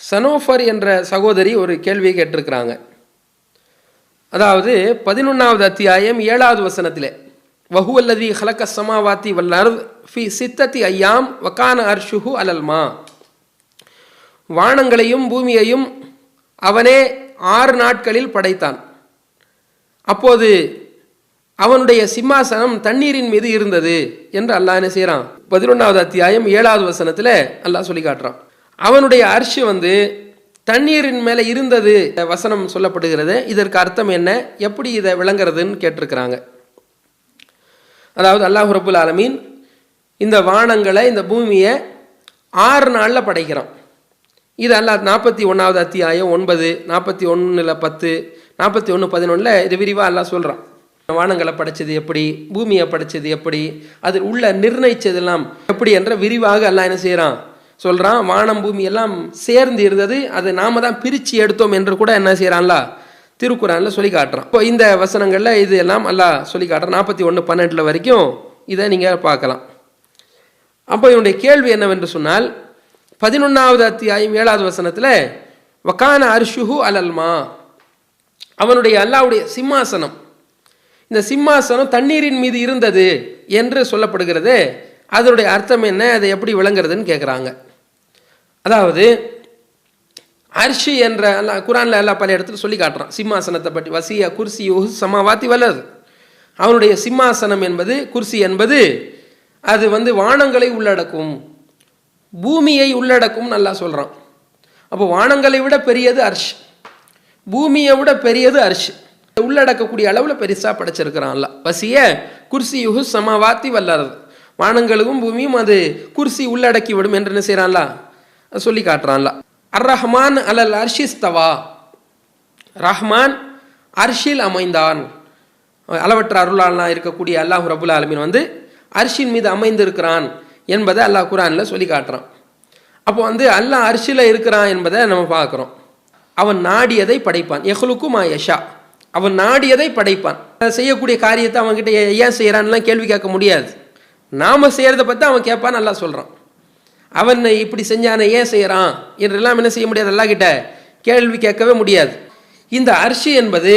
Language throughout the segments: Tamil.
சனோஃபர் என்ற சகோதரி ஒரு கேள்வியை கேட்டிருக்கிறாங்க. அதாவது பதினொன்றாவது அத்தியாயம் ஏழாவது வசனத்திலே வஹுவல்லதி ஹலக்க சமாவாத்தி வல்லர் ஃபி சித்தத்தி ஐயாம் வக்கான அர்ஷுஹு அலல்மா வானங்களையும் பூமியையும் அவனே ஆறு நாட்களில் படைத்தான். அப்போது அவனுடைய சிம்மாசனம் தண்ணீரின் மீது இருந்தது என்று அல்லாஹ் என்ன செய்கிறான் பதினொன்றாவது அத்தியாயம் ஏழாவது வசனத்தில் அல்லாஹ் சொல்லி காட்டுறான் அவனுடைய அரிசி வந்து தண்ணீரின் மேலே இருந்தது வசனம் சொல்லப்படுகிறது. இதற்கு அர்த்தம் என்ன? எப்படி இதை விளங்குறதுன்னு கேட்டிருக்கிறாங்க. அதாவது அல்லாஹ் ரபுல் ஆலமீன் இந்த வானங்களை இந்த பூமியை ஆறு நாளில் படைக்கிறான். இது அல்லா நாற்பத்தி ஒன்றாவது அத்தியாயம் ஒன்பது நாற்பத்தி ஒன்றில் பத்து நாற்பத்தி ஒன்று பதினொன்றில் இது விரிவாக எல்லாம் சொல்கிறான் வானங்களை படைச்சது எப்படி? பூமியை படைச்சது எப்படி? அதில் உள்ள நிர்ணயிச்சதெல்லாம் எப்படி என்ற விரிவாக எல்லாம் என்ன செய்கிறான் சொல்கிறான் வானம் பூமி எல்லாம் சேர்ந்து இருந்தது அதை நாம தான் பிரித்து எடுத்தோம் என்று கூட என்ன செய்கிறான்ல திருக்குறானில் சொல்லி காட்டுறான். இப்போ இந்த வசனங்களில் இது எல்லாம் அல்லாஹ் சொல்லி காட்டுறான். நாற்பத்தி ஒன்று பன்னெண்டில் வரைக்கும் இதை நீங்கள் பார்க்கலாம். அப்போ இவனுடைய கேள்வி என்னவென்று சொன்னால் பதினொன்றாவது அத்தியாயம் ஏழாவது வசனத்தில் வக்கான அர்ஷுஹு அலல்மா அவனுடைய அல்லாவுடைய சிம்மாசனம். இந்த சிம்மாசனம் தண்ணீரின் மீது இருந்தது என்று சொல்லப்படுகிறது. அதனுடைய அர்த்தம் என்ன? அதை எப்படி விளங்குறதுன்னு கேட்குறாங்க அதாவது அர்ஷி என்ற எல்லாம் குரானில் எல்லா பல இடத்துல சொல்லி காட்டுறான். சிம்மாசனத்தை பற்றி வசிய குர்சி யோகு சமாவாத்தி வல்லது. அவனுடைய சிம்மாசனம் என்பது குர்சி என்பது அது வந்து வானங்களை உள்ளடக்கும் பூமியை உள்ளடக்கும் நல்லா சொல்கிறான் அப்போ வானங்களை விட பெரியது அர்ஷ். பூமியை விட பெரியது அர்ஷ். உள்ளடக்கக்கூடிய அளவில் பெருசாக படைச்சிருக்கிறான்ல வசிய குர்சி யுகு சமாவாத்தி வல்லறது வானங்களுக்கும் பூமியும் அது குர்சி உள்ளடக்கி விடும் என்று என்ன செய்கிறான்ல சொல்லி காட்டுறான்ல. அர் ரஹ்மான் அலல் அர்ஷிஸ்தவா ரஹ்மான் அர்ஷில் அமைந்தான். அளவற்ற அருளாலாம் இருக்கக்கூடிய அல்லாஹ் ரபுல் ஆலமின் வந்து அர்ஷின் மீது அமைந்திருக்கிறான் என்பதை அல்லாஹ் குரானில் சொல்லி காட்டுறான். அப்போ வந்து அல்லாஹ் அரிசியில் இருக்கிறான் என்பதை நம்ம பார்க்குறோம். அவன் நாடியதை படைப்பான். எஹ்லுக்கும் யஷா. அவன் நாடியதை படைப்பான். செய்யக்கூடிய காரியத்தை அவன்கிட்ட ஏன் செய்கிறான்லாம் கேள்வி கேட்க முடியாது. நாம் செய்கிறத பற்றி அவன் கேட்பான் நல்லா சொல்கிறான் அவன் இப்படி செஞ்சானே ஏன் செய்கிறான் என்றெல்லாம் என்ன செய்ய முடியாது? அல்லா கிட்ட கேள்வி கேட்கவே முடியாது. இந்த அரிசி என்பது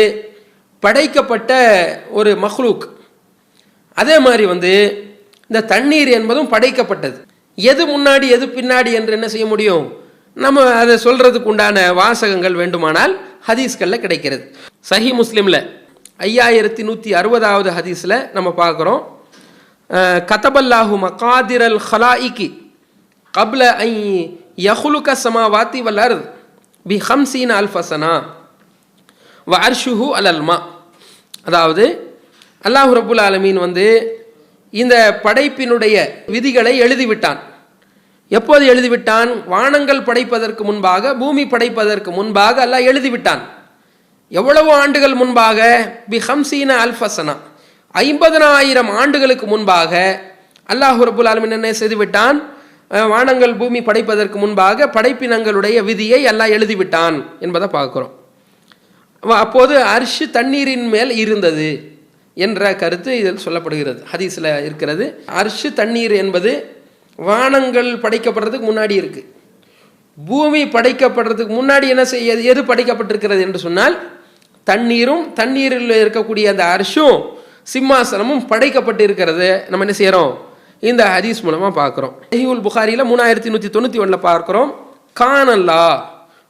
படைக்கப்பட்ட ஒரு மஹ்லூக். அதே மாதிரி வந்து இந்த தண்ணீர் என்பதும் படைக்கப்பட்டது. எது முன்னாடி எது பின்னாடி என்று என்ன செய்ய முடியும்? நம்ம அதை சொல்கிறதுக்கு உண்டான வாசகங்கள் வேண்டுமானால் ஹதீஸ்களில் கிடைக்கிறது. சஹி முஸ்லீமில் ஐயாயிரத்தி நூற்றி அறுபதாவது ஹதீஸில் நம்ம பார்க்குறோம் கதபல்லாஹு மகாதிரல் அல் ஹலாயிக்கி கப்ல ஐ யஹுலுக சமாவாத்தி வல்லர் பி ஹம்சீன் அல்ஃபசனா வ அர்ஷுஹு அல் அல்மா அதாவது அல்லாஹு ரபுல் ஆலமீன் வந்து இந்த படைப்பினுடைய விதிகளை எழுதிவிட்டான். எப்போது எழுதிவிட்டான்? வானங்கள் படைப்பதற்கு முன்பாக பூமி படைப்பதற்கு முன்பாக அல்லாஹ் எழுதிவிட்டான். எவ்வளவு ஆண்டுகள் முன்பாக? பி ஹம்சீன அல்ஃபசனா ஐம்பதனாயிரம் ஆண்டுகளுக்கு முன்பாக அல்லாஹு ரபுல் ஆலமின் என்ன செய்துவிட்டான்? வானங்கள் பூமி படைப்பதற்கு முன்பாக படைப்பினங்களுடைய விதியை எல்லாம் எழுதிவிட்டான் என்பதை பார்க்குறோம். அப்போது அரிசி தண்ணீரின் மேல் இருந்தது என்ற கருத்து இதில் சொல்லப்படுகிறது ஹதீஸில் இருக்கிறது. அரிசி தண்ணீர் என்பது வானங்கள் படைக்கப்படுறதுக்கு முன்னாடி இருக்குது பூமி படைக்கப்படுறதுக்கு முன்னாடி என்ன செய்ய எது படைக்கப்பட்டிருக்கிறது என்று சொன்னால் தண்ணீரும் தண்ணீரில் இருக்கக்கூடிய அந்த அரிசும் சிம்மாசனமும் படைக்கப்பட்டு இருக்கிறது நம்ம என்ன செய்கிறோம் இந்த ஹதீஸ் மூலமாக பார்க்குறோம். ஹிவுல் புகாரியில் மூணாயிரத்தி நூற்றி தொண்ணூற்றி ஒன்றில் பார்க்குறோம். கானல்லா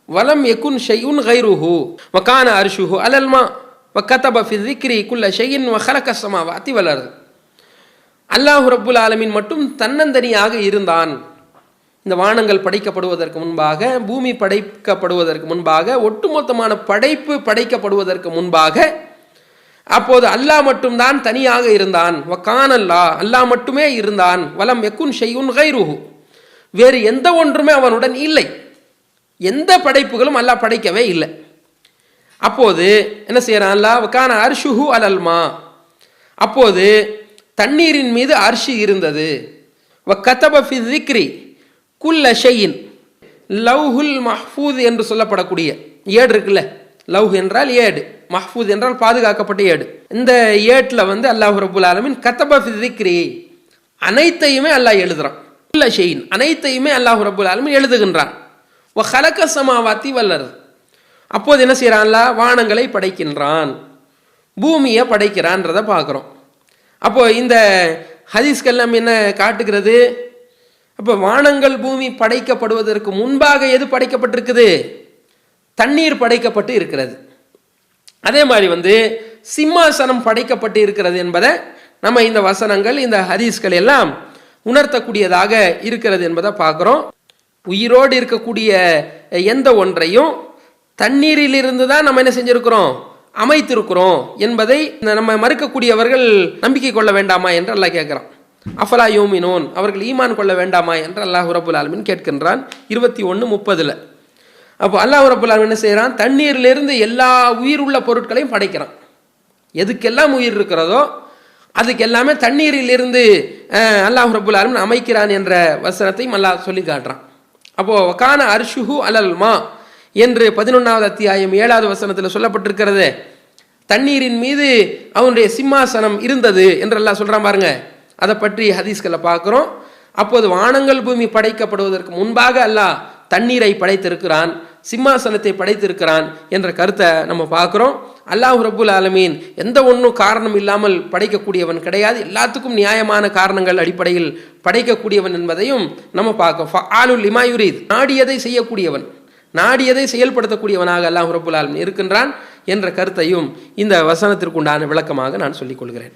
வலம் எக்குன் ஷையுன் கைருஹு வக்கான அரிஷுஹு அலல்மா வக்கத்தப ஃபி திக்ரி குல்ல ஷெயின் வஹலக வாத்தி வளருது அல்லாஹு ரப்புல் ஆலமின் மட்டும் தன்னந்தனியாக இருந்தான். இந்த வானங்கள் படைக்கப்படுவதற்கு முன்பாக பூமி படைக்கப்படுவதற்கு முன்பாக ஒட்டுமொத்தமான படைப்பு படைக்கப்படுவதற்கு முன்பாக அப்போது அல்லாஹ் மட்டும்தான் தனியாக இருந்தான். வக்கான் அல்லா அல்லாஹ் மட்டுமே இருந்தான். வலம் எக்குன் ஷெய்யுன் கைருஹு. வேறு எந்த ஒன்றுமே அவனுடன் இல்லை. எந்த படைப்புகளும் அல்லாஹ் படைக்கவே இல்லை. அப்போது என்ன செய்கிறான் அல்லா வக்கான அர்ஷுஹு அலல்மா அப்போது தண்ணீரின் மீது அர்ஷி இருந்தது. வ கதப திக்ரி குல்ல ஷெயின். லவ்ஹுல் என்று சொல்லப்படக்கூடிய ஏடு இருக்குல்ல? லவ் என்றால் ஏடு. மஹ்பூத் என்றால் பாதுகாக்கப்பட்ட ஏடு. இந்த ஏட்டில் வந்து அல்லாஹ் ரபுல் ஆலமின் கத்தப அனைத்தையுமே அல்லாஹ் எழுதுறான். இல்லை ஷெயின். அனைத்தையுமே அல்லாஹ் ரபுல் ஆலமின் எழுதுகின்றான். வ ஹலக்க சமாவாத்தி வல்லர் அப்போது என்ன செய்கிறான்ல வானங்களை படைக்கின்றான். பூமியை படைக்கிறான்றதை பார்க்குறோம். அப்போது இந்த ஹதீஸ்கெல்லாம் என்ன காட்டுகிறது? அப்போ வானங்கள் பூமி படைக்கப்படுவதற்கு முன்பாக எது படைக்கப்பட்டிருக்குது? தண்ணீர் படைக்கப்பட்டு இருக்கிறது. அதே மாதிரி வந்து சிம்மாசனம் படைக்கப்பட்டு இருக்கிறது என்பதை நம்ம இந்த வசனங்கள் இந்த ஹதீஸ்கள் எல்லாம் உணர்த்தக்கூடியதாக இருக்கிறது என்பதை பார்க்குறோம். உயிரோடு இருக்கக்கூடிய எந்த ஒன்றையும் தண்ணீரிலிருந்து தான் நம்ம என்ன செஞ்சிருக்கிறோம்? அமைத்திருக்கிறோம் என்பதை நம்ம மறுக்கக்கூடியவர்கள் நம்பிக்கை கொள்ள வேண்டாமா என்று அல்லாஹ் கேட்குறான். அஃபலா யோமினோன்? அவர்கள் ஈமான் கொள்ள வேண்டாமா என்று அல்லாஹ் உரபுல் ஆலமின் கேட்கின்றான். இருபத்தி ஒன்று முப்பதில். அப்போ அல்லாஹ் ரபுல் என்ன செய்கிறான் தண்ணீரிலிருந்து எல்லா உயிர் உள்ள பொருட்களையும் படைக்கிறான். எதுக்கெல்லாம் உயிர் இருக்கிறதோ அதுக்கு எல்லாமே தண்ணீரிலிருந்து அல்லாஹ் ரபுல் ஆலமின் அமைக்கிறான் என்ற வசனத்தையும் அல்லாஹ் சொல்லி காட்டுறான். அப்போது கான அர்ஷுஹு அலல்மா என்று பதினொன்றாவது அத்தியாயம் ஏழாவது வசனத்தில் சொல்லப்பட்டிருக்கிறது. தண்ணீரின் மீது அவனுடைய சிம்மாசனம் இருந்தது என்றெல்லாம் சொல்கிறான் பாருங்க. அதை பற்றி ஹதீஸ்களை பார்க்குறோம். அப்போது வானங்கள் பூமி படைக்கப்படுவதற்கு முன்பாக அல்லாஹ் தண்ணீரை படைத்திருக்கிறான். சிம்மாசனத்தை படைத்திருக்கிறான் என்ற கருத்தை நம்ம பார்க்குறோம். அல்லாஹ் ரபுல் ஆலமீன் எந்த ஒன்றும் காரணம் இல்லாமல் படைக்கக்கூடியவன் கிடையாது. எல்லாத்துக்கும் நியாயமான காரணங்கள் அடிப்படையில் படைக்கக்கூடியவன் என்பதையும் நம்ம பார்க்கோம் ஆலுல் இமாயுரீத் நாடியதை செய்யக்கூடியவன்? நாடியதை செயல்படுத்தக்கூடியவனாக அல்லாஹ் ரபுல் ஆலமின் இருக்கின்றான் என்ற கருத்தையும் இந்த வசனத்திற்குண்டான விளக்கமாக நான் சொல்லிக் கொள்கிறேன்.